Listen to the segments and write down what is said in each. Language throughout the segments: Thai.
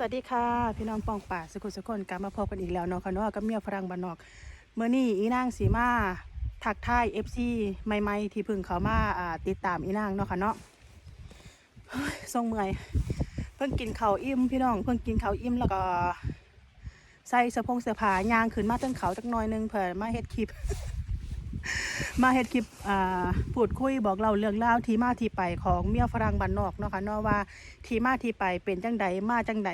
สวัสดีค่ะ พี่น้องปองป่าสกุลสกุลกลับมาพบกันอีกแล้วเนาะค่ะเนาะกับเมียฝรั่งบ้านนอกเมื่อนี้อีนางสีมาทักทายเอฟซีใหม่ๆที่พึ่งเขามาอ่าติดตามอีนางเนาะค่ะเนาะทรงเมื่อยเพิ่งกินข้าวอิ่มพี่น้องเพิ่งกินข้าวอิ่มแล้วก็ใส่เสื้อผงเสื้อผ้ายางขึ้นมาตั้งเขาจักหน่อยนึงเผื่อมาเฮ็ดคลิป มาเฮ็ดคลิปอ่าพูดคุยบอกเล่าเรื่องราวที่มาที่ไปของเมียฝรั่งบ้านนอกเนาะค่ะเนาะว่าที่มาที่ไปเป็นจังใดมาจังใด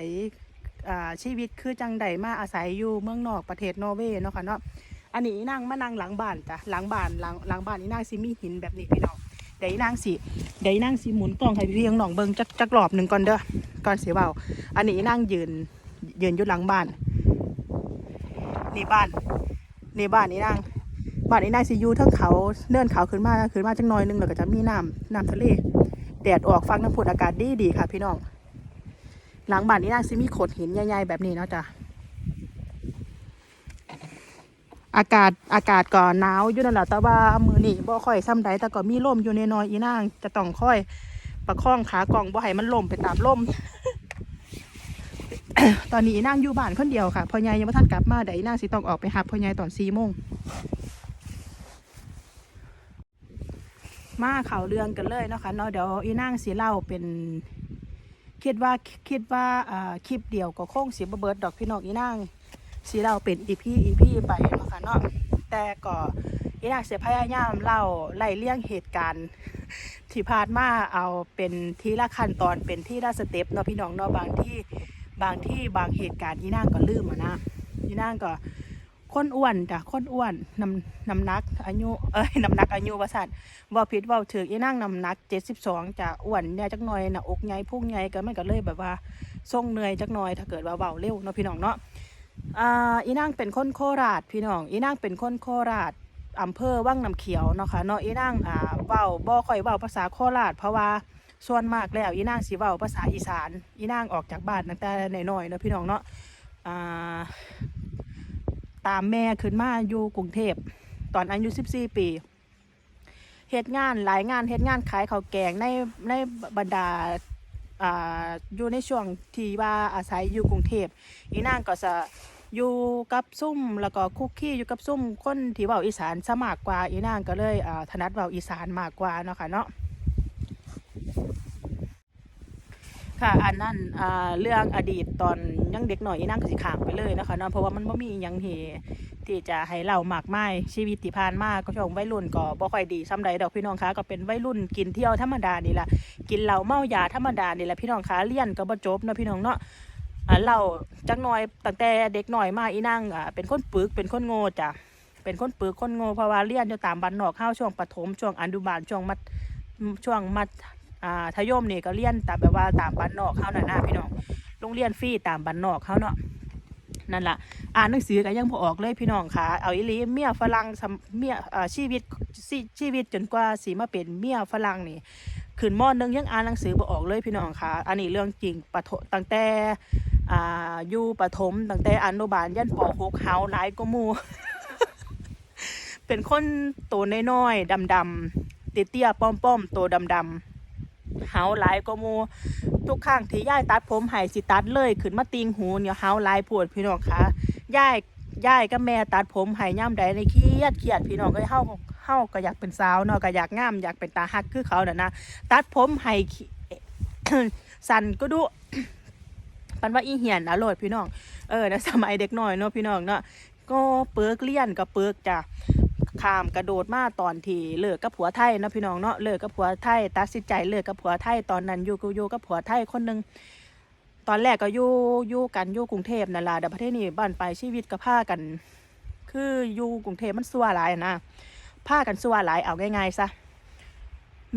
อ่าชีวิตคือจังใดมาอาศัยอยู่เมืองนอกประเทศนอร์เวย์เนาะค่ะเนาะอันนี้นั่งมานั่งหลังบ้านจ้ะหลังบ้านหลังหลังบ้านอีนั่งสิมีหินแบบนี้พี่น้องเดี๋ยวนั่งสิเดี๋ยวนั่งสิหมุนกล้องให้พี่ๆน้องเบิงจักจักรอบหนึ่งก่อนเด้อก่อนเสิเว้าอันนี้นั่งยืนยืนอยู่หลังบ้านนี่บ้านนี่บ้านอีนั่ง บ้านอีนั่งสิอยู่ทั้งเขาเดินเขาขึ้นมาขึ้นมาจังน่อยนึงแล้วก็จะมีน้ำน้ำทะเลแดดออกฟังน้ำพุดอากาศดีดีค่ะ พี่น้องหลังบ้านนี้นางซิมีโขดหินใหญ่ๆแบบนี้เนาะจ้ะอากาศอากาศก็หนาวอยู่นั่นแหละแต่ว่ามือนี่บ่ค่อยซ้ำใดแต่ก็มีลมอยู่ในน้อยอีนางจะต้องค่อยประคองขากล่องบ่ให้มันล่มไปตามลมตอนนี้อีนางอยู่บ้านคนเดียวค่ะพ่อใหญ่ยังไม่ทันกลับมาเดี๋ยวอีนางสิต้องออกไปหาพ่อใหญ่ตอนสี่โมง มาข่าวเรื่องกันเลยเนาะคะเนาะเดี๋ยวอีนางสีเล่าเป็นคิดว่าคิดว่าอ่าคลิปเดียวก็คงสีบเบิร์ดดอกพี่น้องอีนางสีเล่าเป็นอีพีอีพีไปเนาะค่ะเนาะแต่ก็อีนางเสียพยายามเล่าไล่เลี่ยงเหตุการณ์ที่ผ่านมาเอาเป็นทีละขั้นตอนเป็นที่ละสเต็ปเนาะพี่น้องเนาะบางที่บางที่บางเหตุการณ์อีนางก็ลืมอะนะอีนางก็ คนอ้วนจ้ะคนอ้วนน้ำน้ำหนักอายุเอ้ยน้ำหนักอายุว่าสั่นว่าผิดเว่าถืออีนั่งน้ำหนักเจ็ดสิบสองจ้ะอ้วนเนี่ยจักหน่อยหน้าอกใหญ่พุ่งใหญ่ก็มันก็เลยแบบว่าทรงเหนื่อยจักหน่อยถ้าเกิดว่าเบาเร็วเนาะพี่น้องเนาะอ่าอีนั่งเป็นคนโคราชพี่น้อง อีนั่งเป็นคนโคราชอำเภอว่างน้ำเขียวเนาะค่ะเนาะอีนั่งอ่าเว้าบ่ค่อยเว้าภาษาโคราชเพราะว่าส่วนมากแล้วอีนั่งสิเว้าภาษาอีสาน อีนั่งออกจากบ้านตั้งแต่น้อยๆเนาะพี่น้องเนาะอ่า ตามแม่ขึ้นมาอยู่กรุงเทพตอนอายุ 14 ปีเฮ็ดงานหลายงานเฮ็ดงานขายข้าวแกงในในบรรดาอ่าอยู่ในช่วงที่ว่าอาศัยอยู่กรุงเทพอีนางก็จะอยู่กับซุ่มแล้วก็คุกคีอยู่กับซุ่มคนที่เว้าอีสานซะมากกว่าอีนางก็เลยอ่าถนัดเว้าอีสานมากกว่าเนาะค่ะเนาะ ค่ะ อันนั้นอ่าเรื่องอดีตตอนยังเด็กหน่อยอีนางกสิขามไปเลยนะคะเนาะเพราะว่ามันบ่มียังที่ที่จะให้เราหมากไม้ชีวิตที่ผ่านมาก็ช่วงวัยรุ่นก็บ่ค่อยดีซ้ำใดดอกพี่น้องคะก็เป็นวัยรุ่นกินเที่ยวธรรมดานี่แหละกินเหล้าเมายาธรรมดานี่แหละพี่น้องคะเรียนก็บ่จบเนาะพี่น้องเนาะเราจักหน่อยตั้งแต่เด็กหน่อยมาอีนั่งอ่าเป็นคนปึกเป็นคนโง่จ้ะเป็นคนปึกคนโง่เพราะว่าเรียนอยู่ตามบ้านนอกข้าวช่วงประถมช่วงอนุบาลช่วงมัธช่วงมัธ อ่าทยมนี่ก็เรียนตามแบบว่าตามบ้านนอกเข้านั่นนะพี่น้องโรงเรียนฟรีตามบ้านนอกเขาเนาะนั่นล่ะอ่านหนังสือก็ยังพอออกเลยพี่น้องค่ะ เอาอีลีเมียฝรั่งเมียชีวิตชีวิตจนกว่าสีมาเป็นเมียฝรั่งนี่ขึ้นมอหนึงยังอ่านหนังสือบ่ออกเลยพี่น้องค่ะ อันนี้เรื่องจริงปะโถตั้งแต่อ่าอยู่ประถมตั้งแต่อนุบาลยันป .6 เฮาหลายก็มูเป็นคนโตน้อยๆดำๆเตี้ยๆป้อมๆโตดำๆ เฮาหลายก็มูทุกครั้งที่ย่ายตัดผมให้สิตัดเลยขึ้นมาติงหูเนี่ยเฮาหลายปวดพี่น้องคะย่ายย่ายกับแม่ตัดผมให้ย่ำใดในเครียดเครียดพี่น้องเอ้ยเฮาเฮาก็อยากเป็นสาวเนาะก็อยากงามอยากเป็นตาฮักคือเขาน่ะนะตัดผมให้สั่นก็ดูปันว่าอีเหียนนะโหลดพี่น้องเออนะสมัยเด็กน้อยเนาะพี่น้องเนาะก็เปิกเลี่ยนกับเปิกจ้ะ ข้ามกระโดดมาตอนที่เลิกกับผัวไทยนะพี่น้องเนาะเลิกกับผัวไทยตัดสินใจเลิกกับผัวไทยตอนนั้นอยู่กับอยู่กับผัวไทยคนหนึ่งตอนแรกก็อยู่อยู่กันอยู่กรุงเทพนั่นล่ะแต่ประเทศนี้บ้านไปชีวิตก็พากัน คืออยู่กรุงเทพมันสัวหลายอะนะพากันสัวหลายเอาง่ายๆซะ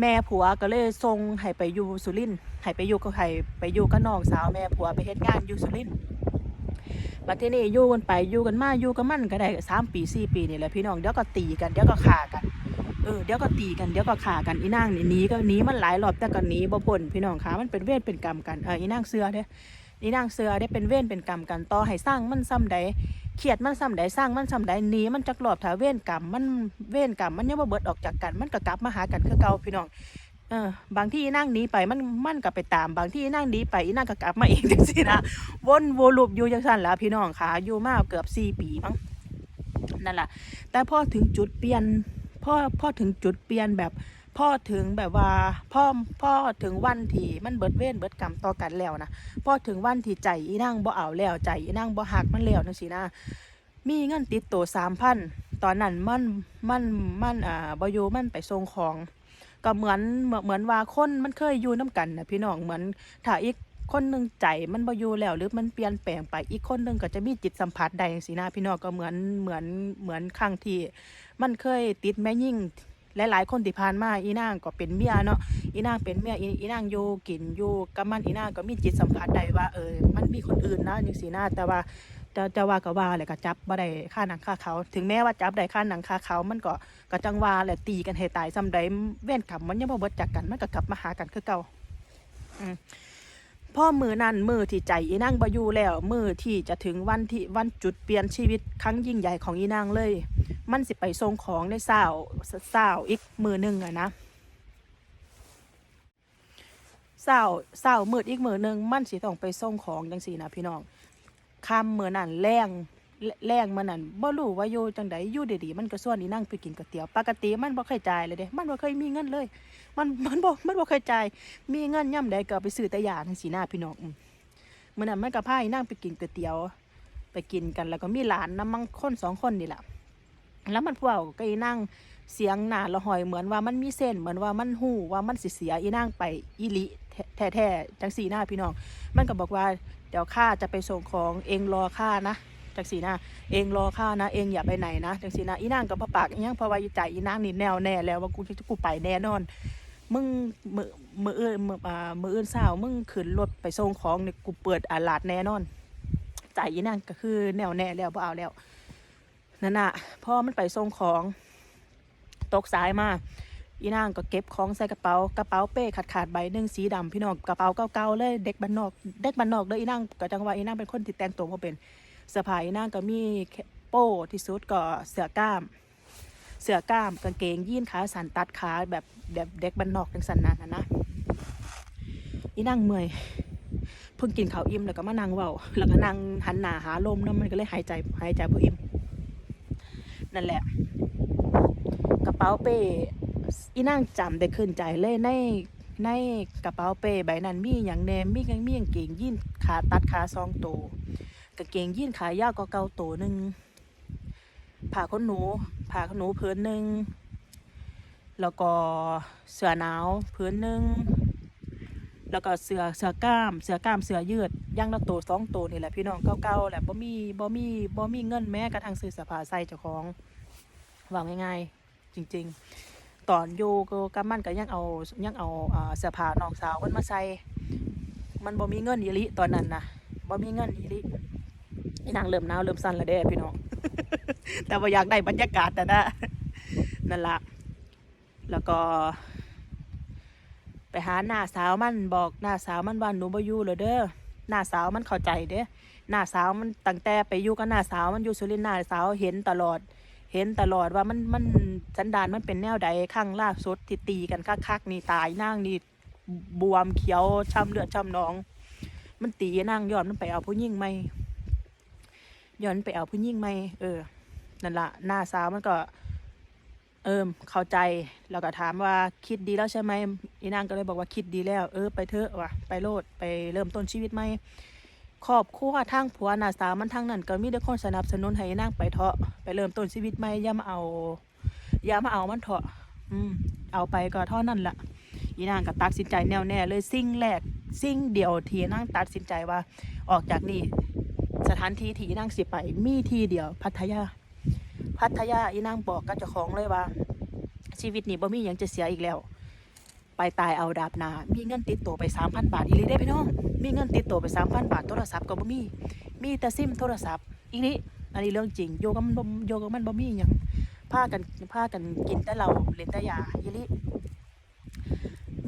แม่ผัวก็เลยส่งให้ไปอยู่สุรินทร์ให้ไปอยู่กับให้ไปอยู่กับน้องสาวแม่ผัวไปเฮ็ดงานอยู่สุรินทร์ บัดทีนี้อยู่กันไปอยู่กันมาอยู่กันมันก็ได้สามปีสี่ปีนี่แหละพี่น้องเดี๋ยวก็ตีกันเดี๋ยวก็ฆ่ากันเออเดี๋ยวก็ตีกันเดี๋ยวก็ฆ่ากันอีนางนี่หนีก็หนีมันหลายรอบแต่ก็หนีบ่พ้นพี่น้องคะมันเป็นเวรเป็นกรรมกันเอออีนางเสือเด้อีนางเสือได้เป็นเวรเป็นกรรมกันต่อให้สร้างมันซ้ำใดเครียดมันซ้ำใดสร้างมันซ้ำใดหนีมันจักรอบถ้าเวรกรรมมันเวรกรรมมันยังบ่เบิดออกจากกันมันก็กลับมาหากันคือเก่าพี่น้อง เออบางที่นั่งหนีไปมันมันก็ไปตาม บางที่นั่งหนีไปอีนั่งก็กลับมาเองจังซี่นะวนวลูปอยู่จังซั่นล่ะพี่น้องค่ะอยู่มาเกือบ4ปีมั้งนั่นแหละแต่พอถึงจุดเปลี่ยนพ่อพ่อถึงจุดเปลี่ยนแบบพ่อถึงแบบว่าพ่อพ่อถึงวันที่มันเบิดเว้นเบิดกรรมต่อกันแล้วนะพ่อถึงวันที่ใจอีนั่งบ่เอาแล้วใจอีนั่งบ่หักมันแล้วจังซี่นะมีเงินติดตัว3,000ตอนนั้นมันมันมันอ่าบอยู่มันไปส่งของ ก็เหมือนเหมือนว่าคนมันเคยอยู่น้กันนะพี่น้องเหมือนถ้าอีกคนหนึ่งใจมันบ่อยู่แล้วหรือมันเปลี่ยนแปลงไปอีกคนหนึ่งก็จะมีจิตสัมผัสใดจังซี่นะพี่น้องก็เหมือนเหมือนเหมือนครั้งที่มันเคยติดแม่ยิ่งหลายๆคนที่ผ่านมาอีนางก็เป็นเมียเนาะอีนางเป็นเมียอีอีนางอยู่กินอยู่กับมันอีนางก็มีจิตสัมผัสใดว่าเออมันมีคนอื่นนะจังซี่นะแต่ว่า จะจะว่าก็ว่าแหละก็จับบ่ได้ค่าหนังค่าเขา ถึงแม้ว่าจับได้ค่าหนังค่าเขา มันก็ก็จังว่าแหละตีกันให้ตายซ้ำใดเว้นกรรมมันยังบ่เบิดจากกันมันก็กลับมาหากันคือเก่าอืมพ่อมือนั่นมือที่ใจอีนางบ่อยู่แล้ว มือที่จะถึงวันที่วันจุดเปลี่ยนชีวิตครั้งยิ่งใหญ่ของอีนางเลย มันสิไปส่งของในเศร้าเศร้าอีกมือหนึ่งอะนะเศร้าเศร้ามืดอีกมือหนึ่งมันสิต้องไปส่งของจังสี่นะพี่น้อง คำเหมือนนั่นแรงแรงมือนั่นบ่รู้ว่าอยู่จังใดอยู่ดีๆมันก็ส่วนอีนั่งไปกินก๋วยเตี๋ยวปกติมันบ่เคยจ่ายเลยเด้มันบ่เคยมีเงินเลย มันมันบ่มันบ่เคยจ่ายมีเงินย่ำใดก็เอาไปซื้อแต่ยาจังซี่นะพี่น้องอมื้อนั้นมันก็พาอีนั่งไปกินก๋วยเตี๋ยว ไปกินกันแล้วก็มีหลานนำมังคนสองคนนี่แหละแล้วมันพวกก็อีนั่งเสียงหนาละหอยเหมือนว่ามันมีเส้นเหมือนว่ามันหูว่ามันสิเสียอีนั่งไปอีลิ แท้ๆจังสีหน้าพี่น้อง มันก็บอกว่าเดี๋ยวข้าจะไปส่งของเองรอข้านะจังสีหน้าเองรอข้านะ เองอย่าไปไหนนะจังสีหน้าอีนั่งกับพระปากอีหยังเพราะว่าอีใจอีนั่งนี่แน่วแน่แล้วว่ากูจะกูไปแน่นอน มึงมือมือเอื่นมืออ่ามือเอื่นเศร้ามึงขึ้นรถไปส่งของเนี่ยกูเปิดอาลาดแน่นอนใจอีนั่งก็คือแน่วแน่แล้วบ่เอาแล้วนั่นน่ะพ่อมันไปส่งของ ตกสายมา อีนางก็เก็บของใส่กระเป๋ากระเป๋าเป้ขาดขาดใบหนึ่งสีดำพี่น้องกระเป๋าเก่าๆเลยเด็กบ้านนอกเด็กบ้านนอกเด้ออีนางก็จังว่าอีนางเป็นคนที่แต่งตัวบ่เป็นเสื้อผ้าอีนางก็มีโป้ที่สุดก็เสื้อกล้าม เสื้อกล้ามกางเกงยีนขาสันตัดขาแบบแบบเด็กบ้านนอกจังสันนั่นนะนะอีนางเมื่อยเพิ่งกินข้าวอิ่มแล้วก็มานั่งเว้าแล้วก็นั่งหันหน้าหาลมเนาะมันก็เลยหายใจหายใจบ่อิ่มนั่นแหละ กระเป๋าเป้ อีนางจำได้ขึ้นใจเลยในในกระเป๋าเป้ใบนั้นมีอย่างแนมมีกางมีกางเกงยีนขาตัดขาซองโตวกางเกงยีนขายาวก็เก่าโตวหนึ่งผ้าขนหนูผ้าขนหนูพื้นหนึ่งแล้วก็เสื้อหนาวพื้นหนึ่งแล้วก็เสื้อเสื้อกล้ามเสื้อกล้ามเสื้อยืดย่างละโตวสองโตวนี่แหละพี่น้องเก่าๆแหละบ่มีบ่มีบ่มีเงินแม้กระทั่งซื้อสื้อผ้าใส่เจ้าของว่าง่ายๆจริง ๆ ตอนอยู่ก็กับมันก็ยังเอายังเอาเสื้อผ้าน้องสาวมันมาใส่มันบ่มีเงินอีลิตอนนั้นนะบ่มีเงินอีลิอีนางเริ่มหนาวเริ่มสั่นแล้วเด้พี่น้องแต่ว่าอยากได้บรรยากาศแต่นะนั่นละแล้วก็ ไปหาหน้าสาวมันบอกหน้าสาวมันว่าหนูบ่อยู่แล้วเด้อหน้าสาวมันเข้าใจเด้หน้าสาวมันตั้งแต่ไปอยู่กับหน้าสาวมันอยู่สุรินทร์หน้าสาวเห็นตลอด เห็นตลอดว่ามันมันสันดานมันเป็นแนวใดข้างล่าสุดที่ตีกันคักๆนี่ตายนั่งนี่บวมเขียวช้ำเลือดช้ำหนอง มันตีนั่งย้อนมันไปเอาผู้หญิงไหมย้อนไปเอาผู้หญิงไหมเออนั่นละหน้าสาวมันก็ เอิมเข้าใจแล้วก็ถามว่าคิดดีแล้วใช่ไหมอีนางก็เลยบอกว่าคิดดีแล้ว เออไปเถอะว่ะไปโลดไปเริ่มต้นชีวิตใหม ครอบครัวทางผัวหน้าสาวมันทางนั้นก็มีแต่คนสนับสนุนให้นางไปเถาะไปเริ่มต้นชีวิตใหม่อย่ามาเอาอย่ามาเอามันเถาะ อืม เอาไปก็เท่านั้นละอีนางก็ตัดสินใจแน่วแน่เลยสิ่งแรกสิ่งเดียวที่นางตัดสินใจว่า ออกจากนี่สถานที่ที่อีนางสิไปมีที่เดียว พัทยา พัทยาอีนางบอกกับเจ้าของเลยว่า ชีวิตนี้บ่มีหยังจะเสียอีกแล้ว ไปตายเอาดาบหนามีเงินติดตัวไปสามพันบาทอีหลีได้พี่น้อง มีเงินติดตัวไปสามพันบาทโทรศัพท์ก็บ่มี มีแต่ซิมโทรศัพท์อีนี้อันนี้เรื่องจริงโยกับมันบ่โยกับมันบ่มีหยังพากันพากันกินแต่เหล้าเล่นแต่ยาอีลี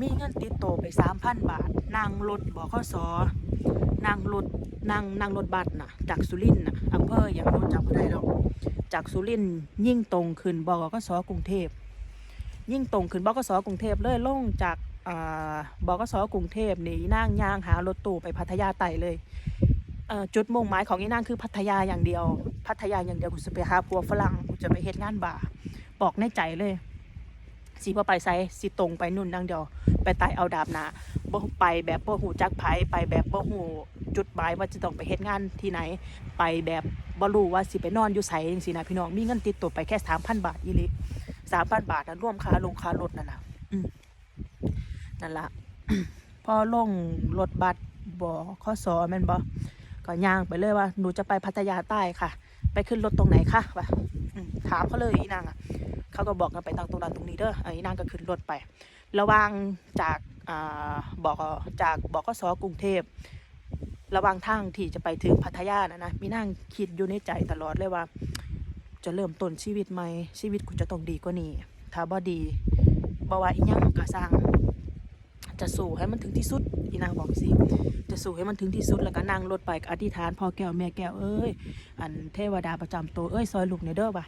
มีเงินติดตัวไปสามพันบาทนั่งรถบขสนั่งรถนั่งนั่งรถบัสน่ะ จากสุรินทร์น่ะอำเภออย่างโน้นจำไม่ได้หรอกจากสุรินทร์ยิ่งตรงขึ้นบกสกรุงเทพ ยิ่งตรงขึ้นบกสกรุงเทพเลยลงจากบกสกรุงเทพนี่อีนางย่างหารถตู้ไปพัทยาไต่เลยจุดมุ่งหมายของอีนางคือพัทยาอย่างเดียว พัทยาอย่างเดียวกูจะไปหาผัวฝรั่งกูจะไปเฮ็ดงานบ่าบอกในใจเลยสิบ่ไปไสสิตรงไปนู่นดังเดียว ไปไต่เอาดาบหนาบ่ไปแบบบ่หูจักไผไปแบบบ่หูจุดหมายว่าจะต้องไปเฮ็ดงานที่ไหน ไปแบบบ่รู้ว่าสิไปนอนอยู่ไสจังซี่นะพี่น้องมีเงินติดตัวไปแค่3,000บาทอี หลี3,000บาทนั้นรวมค่าลงค่ารถนั่นน่ะอืมนั่นล่ะพอลงรถบัสบ่ข้อสอแม่นบ่ก็ย่างไปเลยว่าหนูจะไปพัทยาใต้ค่ะ ไปขึ้นรถตรงไหนคะว่าอืมถามเขาเลยอีนางอะ เขาก็บอกกันไปทางตรงนั้นตรงนี้เด้อไอ้นางก็ขึ้นรถไประว่างจากอ่าบอกจากบอกสกรุงเทพ ระว่างทางที่จะไปถึงพัทยานะนะมีนั่งคิดอยู่ในใจตลอดเลยว่า จะเริ่มต้นชีวิตใหม่ ชีวิตกูจะต้องดีกว่านี้ถ้าบ่ดีบ่ว่าอีหยังก็สร้าง จะสู้ให้มันถึงที่สุดอีนางบอกสิจะสู้ให้มันถึงที่สุดแล้วก็นั่งรถไปก็อธิษฐานพ่อแก้วแม่แก้วเอ้ยอันเทวดาประจำตัวเอ้ยซอยลูกในเด้อบ่ะ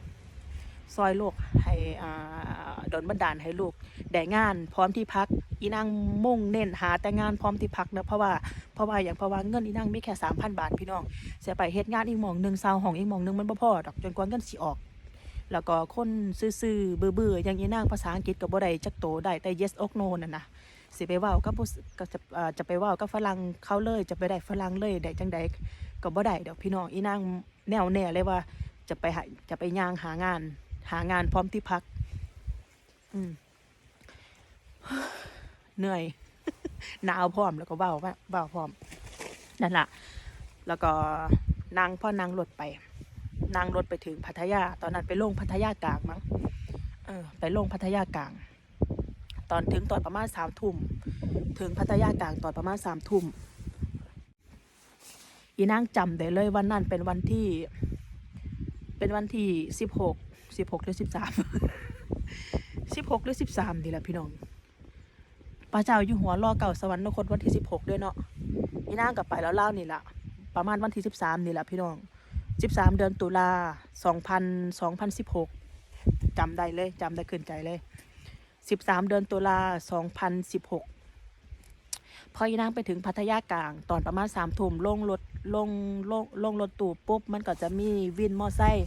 ซอยลูกให้อ่าดลบันดาลให้ลูกได้งาน พร้อมที่พัก อีนางมุ่งเน้นหาแต่งานพร้อมที่พักนะเพราะว่าเพราะว่าอย่างเพราะว่าเงินอีนางมีแค่สามพันบาทพี่น้องเสียไปเฮ็ดงานอีกหมองหนึ่งซาวห้องอีกหมองหนึ่งมันบ่พอดอกจนกว่าเงินสิออก แล้วก็คนซื่อๆเบื่อๆอย่างอีนางภาษาอังกฤษก็บ่ได้จักโตได้แต่ yes or no นั่นนะสิไปว้ากับก็จะจะไปว้ากับฝรั่งเขาเลยจะไปได้ฝรั่งเลยได้จังใดก็บ่ได้ดอกพี่น้องอีนางแน่วแน่เลยว่าจะไปหาจะไปย่างหางาน หางานพร้อมที่พัก อืม เหนื่อยหนาวพร้อมแล้วก็เบาเบาพร้อมนั่นแหละแล้วก็นั่งพ่อนั่งรถไปนั่งรถไปถึงพัทยา ตอนนั้นไปลงพัทยากลางมั้งเออไปลงพัทยากลาง ตอนถึงตอนประมาณสามทุ่มถึงพัทยากลางตอนประมาณสามทุ่มอีนางจำได้เลยวันนั้นเป็นวันที่ เป็นวันที่สิบหกสิบหกหรือสิบสามสิบหกหรือสิบสามดีละพี่น้อง พระเจ้าอยู่หัวรอเก่าสวรรคตวันที่สิบหกด้วยเนาะอีนางกลับไปแล้วเล่านี่แหละประมาณวันที่สิบสามนี่แหละพี่น้องสิบสามเดือนตุลาสองพันสองพันสิบหกจำได้เลยจำได้ขึ้นใจเลยสิบสามเดือนตุลาสองพันสิบหกพออีนางไปถึงพัทยากลาง ตอนประมาณสามทุ่มลงรถลงลงลงรถตู้ปุ๊บ มันก็จะมีวินมอไซค์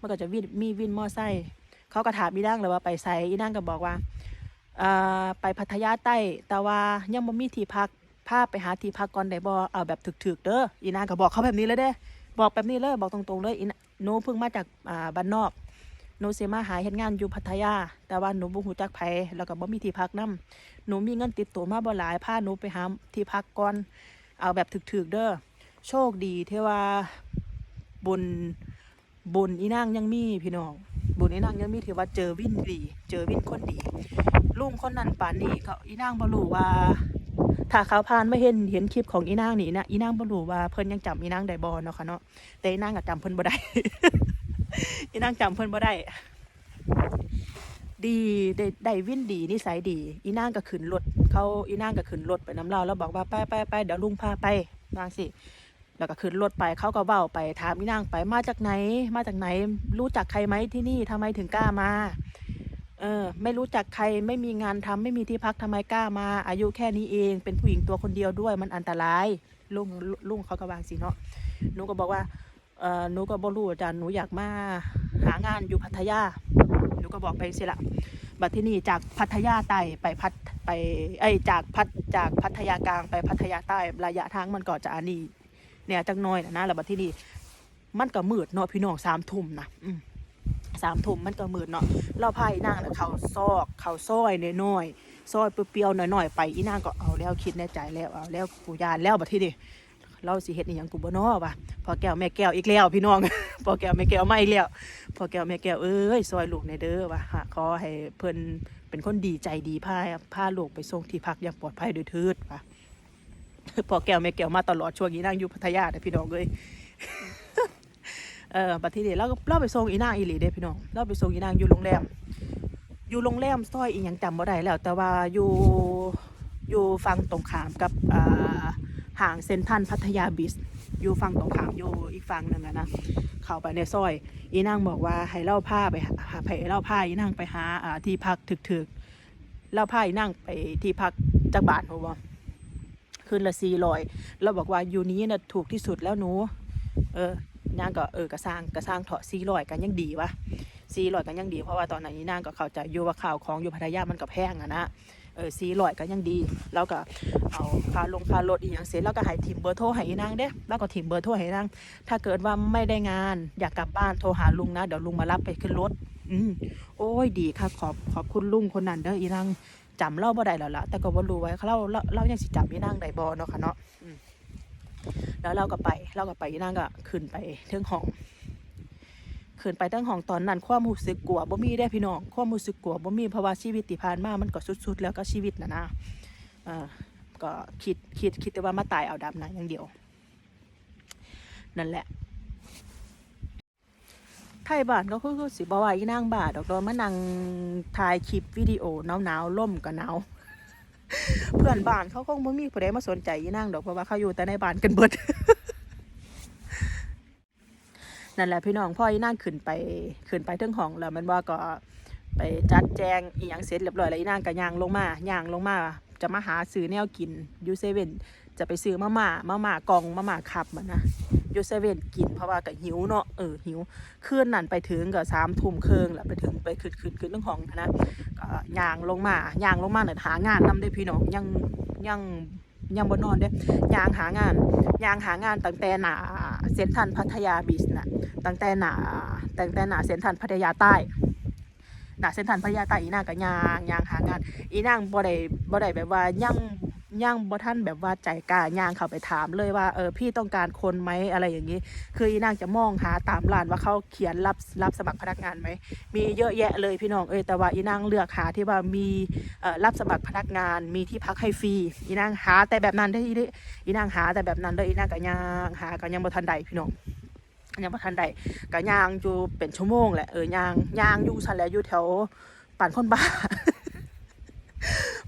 มันก็จะวินมีวินมอไซค์เขาก็ถามอีนางเลยว่าไปไสอีนางก็บอกว่า ไปพัทยาใต้ แต่ว่ายังบ่มีที่พักพาไปหาที่พักก่อนได้บ่เอาแบบถึกๆเด้ออีนางก็บอกเขาแบบนี้เลยเด้ บอกแบบนี้เลยบอกตรงๆเลยอีนหนูเพิ่งมาจากอ่าบ้านนอกหนูสิมาหาเฮ็ดงานอยู่พัทยา แต่ว่าหนูบ่ฮู้จักไผแล้วก็บ่มีที่พักนํหนูมีเงินติดตัวมาบ่หลายพาหนูไปหาที่พักก่อนเอาแบบถึกๆเด้อโชคดีที่ว่าบุญ บุญอีนางยังมีพี่น้องบุญอีนางยังมีถือว่าเจอวินดี เจอวินคนดีลุงคนนั้นป่านนี้เขาอีนางบ่รู้ว่า ถ้าเขาผ่านไม่เห็นเห็นคลิปของอีนางนี่นะอีนางบ่รู้ว่าเพิ่นยังจำอีนางได้บ่เนาะค่ะเนาะแต่อีนางก็จำเพิ่นบ่ได้อีนางจำเพิ่นบ่ได้ดีได้ได้วินดีนิสัยดี อีนางก็ขึ้นรถเขาอีนางก็ขึ้นรถไปน้ำเราแล้วบอกว่าไปไปไปเดี๋ยวลุงพาไปวางสิ แล้วก็ขึ้นรถไปเขาก็เว้าไปถามอีนางไปมาจากไหน มาจากไหน รู้จักใครไหมที่นี่ทำไมถึงกล้ามา เออ ไม่รู้จักใครไม่มีงานทำไม่มีที่พักทำไมกล้ามา อายุแค่นี้เองเป็นผู้หญิงตัวคนเดียวด้วยมันอันตรายลุงลุงเขาก็วางสิเนาะหนูก็บอกว่าเออหนูก็บ่รู้อาจารย์หนูอยากมาหางานอยู่พัทยาหนูก็บอกไปสิละบัดที่นี่จากพัทยาใต้ไปพัทไปเอ้จากพัทจากพัทยากลางไปพัทยาใต้ระยะทางมันก็จะอันนี้ เนี่ยจักหน้อยนะนะแล้วบัดที่นี่มันก็มืดเนาะพี่น้องสามทุ่มนะอืมสามทุ่มมันก็มืดเนาะเราพาอีนางน่ะเขาซอกเขาซอยน้อยๆซอยเปรี้ยวๆหน่อยๆไปอีนางก็เอาแล้วคิดในใจแล้วเอาแล้วกูยานแล้วบัดที่นี่เราสิเฮ็ดอีหยังกูบ่เนาะวะพอแก้วแม่แก้วอีกแล้วพี่น้องพอแก้วแม่แก้วมาอีกแล้วพอแก้วแม่แก้วเอ้ยซอยลูกในเด้อวะขอให้เพิ่นเป็นคนดีใจดีพาพาลูกไปส่งที่พักอย่างปลอดภัยโดยเถิดวะ พอแก้วแม่แก้วมาตลอดช่วงอีนางอยู่พัทยาเด้อพี่น้องเลยเออบัดทีนี้เราเราไปส่งอีนางอีหลีเด้พี่น้องเราไปส่งอีนางอยู่โรงแรม อยู่โรงแรมซอยอีหยังจำบ่ได้แล้ว แต่ว่าอยู่อยู่ฝั่งตรงขามกับอ่าห้างเซนทรัลพัทยาบิสอยู่ฝั่งตรงขามอยู่อีกฝั่งหนึ่งอะนะเข้าไปในซอย อีนางบอกว่าให้เล่าผ้าไปหาให้เล่าผ้าอีนางไปหาอ่าที่พักถึกๆแล้วพาอีนั่งไปที่พักจากบานเพราะว่า คืนละสี่ร้อยเราบอกว่าอยู่นี้น่ะถูกที่สุดแล้วหนู เออนางก็เออกระสร้างกระสร้างเถาะสี่ร้อยกันยังดีวะสี่ร้อยกันยังดี เพราะว่าตอนนั้นอีนางก็เข้าใจอยู่ว่าข่าวของอยู่พัทยามันก็แพงอะนะเออสี่ร้อยกันยังดี แล้วก็เอาค่าลงค่ารถอีกอย่างเสร็จแล้วก็ให้ทิมเบอร์โทรให้นางเด้แล้วก็ทิมเบอร์โทรให้นางถ้าเกิดว่าไม่ได้งานอยากกลับบ้านโทรหาลุงนะเดี๋ยวลุงมารับไปขึ้นรถอืมโอ้ยดีค่ะขอบขอบคุณลุงคนนั้นเด้ออีนาง จำเล่าบ่ได้แล้วล่ะแต่ก็บ่รู้ไว้เขาเล่าเล่าเล่ายังสิจำอีนางได้บ่เนาะค่ะเนาะอืมแล้วเราก็ไปเราก็ไปอีนางก็ขึ้นไปเทิงห้องขึ้นไปเทิงห้องตอนนั้นความรู้สึกกลัวบ่มีได้อพี่น้องความรู้สึกกลัวบ่มีเพราะว่าชีวิตที่ผ่านมามันก็สุดๆ แล้วก็ชีวิตน่ะนะอ่าก็คิดคิดคิดแต่ว่ามาตายเอาดับนะอย่างเดียว นั่นแหละ ไทยบ้านก็คือสิบว่าอีนางบาดดอกดอกมานั่งถ่ายคลิปวิดีโอหนาวๆล่มก็หนาวเพื่อนบ้านเขาคงไม่มีผู้ใดมาสนใจอีนางดอกเพราะว่าเขาอยู่แต่ในบ้านกันเบิดนั่นแหละพี่น้องพ่ออีนางขึ้นไปขึ้นไปเทิงห้องแล้วมันว่าก็ไปจัดแจงอีหยังเสร็จเรียบร้อยแล้วอีนางก็ย่างลงมาย่างลงมา จะมาหาซื้อแนวกินยูเซเว่นจะไปซื้อมาม่ามาม่ากองมาม่าคับมันนะ อยูเซเว่นกินเพราะว่าก็หิวเนาะเออหิวคืนนั่นไปถึงก็สามทุ่มครึ่งแล้วไปถึงไปขึ้นขึ้นขึ้นเรื่องของนะก็ย่างลงมาย่างลงมาเนี่ยหางานนำได้พี่น้องยังยังยังบ่นอนเด้ย่างหางานย่างหางานตั้งแต่หนาเซ็นทรัลพัทยาบีชน่ะตั้งแต่หนาตั้งแต่หนาเซ็นทรัลพัทยาใต้หนาเซ็นทรัลพัทยาใต้อีนางก็ยางยางหางาน อีนางบ่ได้บ่ได้แบบว่ายัง ยังบ่ท่านแบบว่าใจกล้าย่างเข้าไปถามเลยว่าเออพี่ต้องการคนไหมอะไรอย่างนี้ คืออีนางจะมองหาตามร้านว่าเขาเขียนรับรับสมัครพนักงานไหมมีเยอะแยะเลยพี่น้องเอ้ยแต่ว่าอีนางเลือกหาที่ว่ามีรับสมัครพนักงาน มีที่พักให้ฟรีอีนางหาแต่แบบนั้นได้ออีอีนางหาแต่แบบนั้นเลยอีนางก็ย่างหาก็ยังบ่ทันใดพี่น้องยังบ่ทันใดก็ย่างอยู่เป็นชั่วโมงแหละเออย่างย่างอยู่ซันแหละอยู่แถวป่านคนบ้า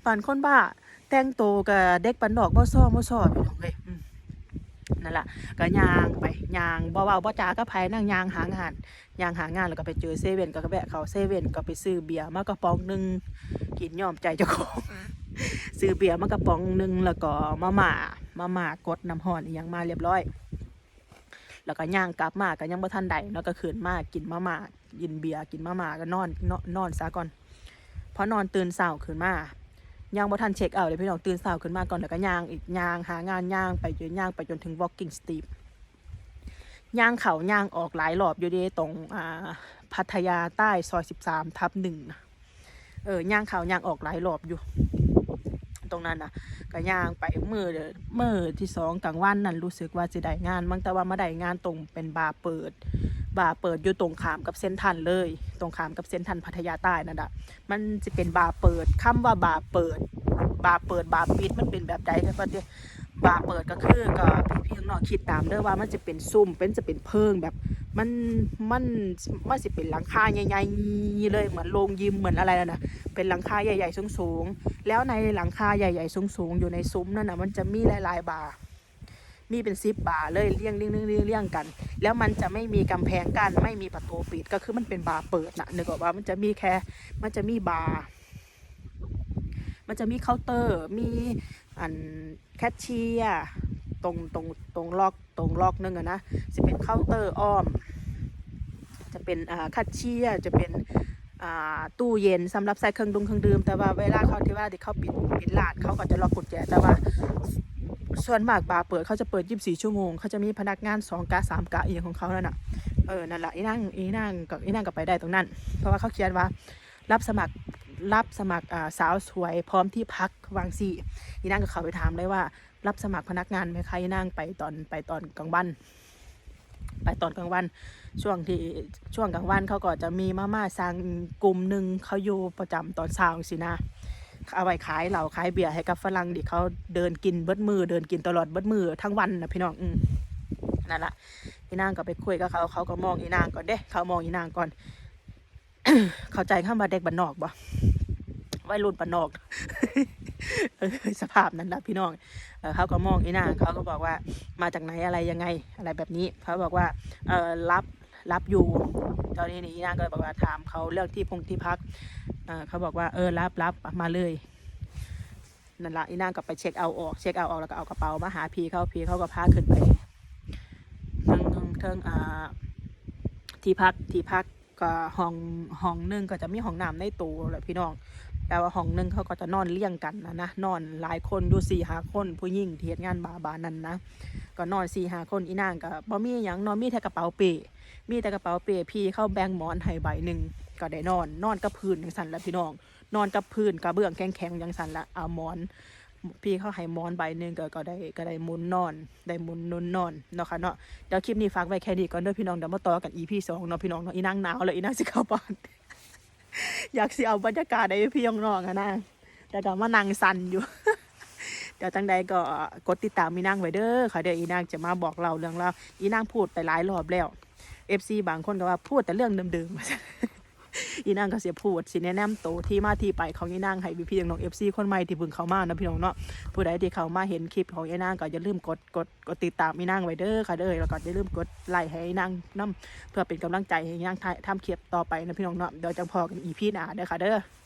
ป่านคนบ้า แต่งโตกับเด็กปันดอกบ่ซ้อบ่ซ้อพี่น้องเอ้ยนั่นล่ะก็ย่างไปย่างบ่เว้าบ่จาก็ไผนั่งย่างหางานย่างหางานแล้วก็ไปเจอเซเว่นก็แวะเขาเซเว่นก็ไปซื้อเบียร์มากระป๋องหนึงกินยอมใจเจ้าของซื้อเบียร์มากระป๋องหนึงแล้วก็มาม่ามาม่ากดน้ำร้อนอีหยังมาเรียบร้อยแล้วก็ย่างกลับมาก็ยังบ่ทันใดแล้วก็ขึ้นมากินมาม่ากินเบียร์กินมาม่าก็นอนนอนนอนซะก่อนพอนอนตื่นเช้าขึ้นมา ย่างบ่ทันเช็คเอาเลยพี่น้องตื่นเช้าขึ้นมาก่อนแล้วก็ย่างอีกย่างหางานย่างไปจนย่างไปจนถึง walking steep ย่างเขาย่างออกหลายรอบอยู่เดีตรงอ่าพัทยาใต้ซอย 13ทับหนึ่งนะเออย่างเขาย่างออกหลายรอบอยู่ ตรงนั้นนะก็ย่างไปมือเดมือที่สองกลางวันนั่นรู้สึกว่าจะได้งานมั้งแต่ว่ามาได้งานตรงเป็นบาร์เปิด บาร์เปิดอยู่ตรงขามกับเส้นทันเลย ตรงขามกับเส้นทันพัทยาใต้นั่นแหะมันจะเป็นบาร์เปิดคำว่าบาร์เปิด บาร์เปิดบาร์ปิดมันเป็นแบบใดครับว่าเดี๋ยบาร์เปิดก็คือก็พี่ๆน้องๆคิดตามเด้อว่ามันจะเป็นซุ้มเป็นจะเป็นเพิงแบบ มันมันมันสิเป็นหลังคาใหญ่ๆเลยเหมือนโรงยิมเหมือนอะไรนะเป็นหลังคาใหญ่ๆสูงๆแล้วในหลังคาใหญ่ๆสูงๆอยู่ในซุ้มนั่นนะมันจะมีลายๆบาร์มีเป็นซิบบาร์เลยเรียงเรียงเรียงเรียงเรียงกัน แล้วมันจะไม่มีกำแพงกั้นไม่มีประตูปิดก็คือมันเป็นบาร์เปิดนะนึกออกว่ามันจะมีแค่มันจะมีบาร์มันจะมีเคาน์เตอร์มีอันแคชเชียร์ ตรงตรงตรงล็อกตรงล็อกนึงอะนะจะเป็นเคาน์เตอร์อ้อม จะเป็นอ่าแคชเชียร์จะเป็นอ่าตู้เย็นสำหรับใส่เครื่องดงเครื่องดื่มแต่ว่าเวลาเขาที่ว่าที่เขาปิดปิดร้านเขาก็จะล็อกกุญแจแต่ว่าส่วนมากบาร์เปิดเขาจะเปิด 24 ชั่วโมง เขาจะมีพนักงาน 2 กะ 3 กะเอีกของเขาแล้วน่ะ เออ นั่นแหละอีนั่งอีนั่งกับอีนั่งกับไปได้ตรงนั้น เพราะว่าเขาเขียนว่า รับสมัคร รับสมัครสาวสวยพร้อมที่พักวางสี่อีนั่งกับเขาไปถามเลยว่า รับสมัครพนักงานไหมคะอีนั่งไปตอนไปตอนกลางวัน ไปตอนกลางวัน ช่วงที่ช่วงกลางวันเขาก็จะมีมาม่าสั่งกลุ่มหนึ่งเขาอยู่ประจำตอนเช้าสินะเอาไว้ขายเหล้าขายเบียร์ให้กับฝรั่งดิเขาเดินกินเบิดมือ เดินกินตลอดเบิดมือทั้งวันนะพี่น้องอืนั่นแหละอีนางก็ไปคุยกับเขาเขาก็มองอีนางก่อนเด้เขามองอีนางก่อน เข้าใจข้ามาเด็กบ้านนอกบ่วัยรุ่นบ้านนอกสภาพนั้นนะพี่น้องเขาก็มองอีนาเขาก็บอกว่ามาจากไหนอะไรยังไงอะไรแบบนี้ เขาบอกว่าเออรับรับอยู่ตอนนี้นี่อีนาก็บอกว่าถามเขาเรื่องที่พงที่พักเขาบอกว่าเออรับรับมาเลยนั่นละอีนาก็ไปเช็คเอาออกเช็คเอาออกแล้วก็เอากระเป๋ามาหาพีเขาพีเขาก็พาขึ้นไปเทิงทิงเทิงอ่าที่พักที่พัก ก็ห้องห้องหนึ่งก็จะมีห้องน้ำในตู้แหละพี่น้อง แต่ว่าห้องหนึ่งเขาก็จะนอนเลี่ยงกันนะนะนอนหลายคนอยู่สี่ห้าคนผู้หญิงเที่เฮ็ดงานบาบานั่นนะก็นอนสี่ห้าคนอีนางก็บ่มีหยังนอนมีแต่กระเป๋าเป้มีแต่กระเป๋าเป้พี่เข้าแบงหมอนให้ใบหนึ่งก็ได้นอน นอนกับพื้นอย่างสันละพี่น้อง นอนกับพื้นกระเบื้องแข็งๆอย่างสันละเอาหมอน พี่เขาให้มอนใบหนึ่งก็ก็ได้ก็ได้มุนนอน ได้มุนนุนนอนเนาะค่ะเนาะเดี๋ยวคลิปนี้ฝากไว้แค่นี้ก่อนเด้อพี่น้องเดี๋ยวมาต่อกัน EP สองเนาะพี่น้องเนาะอีนางหนาวเลยอีนางสิเข้าบ้านอยากสิเอาบรรยากาศในพี่น้องๆอะนะแต่ก็มานั่งสั่นอยู่เดี๋ยวจังใดก็กดติดตามอีนางไว้เด้อค่ะเดี๋ยวอีนางจะมาบอกเราเรื่องเราอีนางพูดไปหลายรอบแล้ว FC บางคนก็ว่าพูดแต่เรื่องเดิมๆ อีนางก็เสียพูดสิแนะนำโตที่มาที่ไปของอีนางให้พี่พี่น้องเอฟซีคนใหม่ที่เพิ่งเข้ามานะพี่น้องเนาะผู้ใดที่เข้ามาเห็นคลิปของอีนางก็อย่าลืมกดกดกดติดตามอีนางไว้เด้อค่ะเด้อแล้วก็อย่าลืมกดไลค์ให้อีนางนํเพื่อเป็นกำลังใจให้อีนางทำคลิปต่อไปนะพี่น้องเนาะเดี๋ยวจะพอกันอีพีหน้าเด้อค่ะเด้อ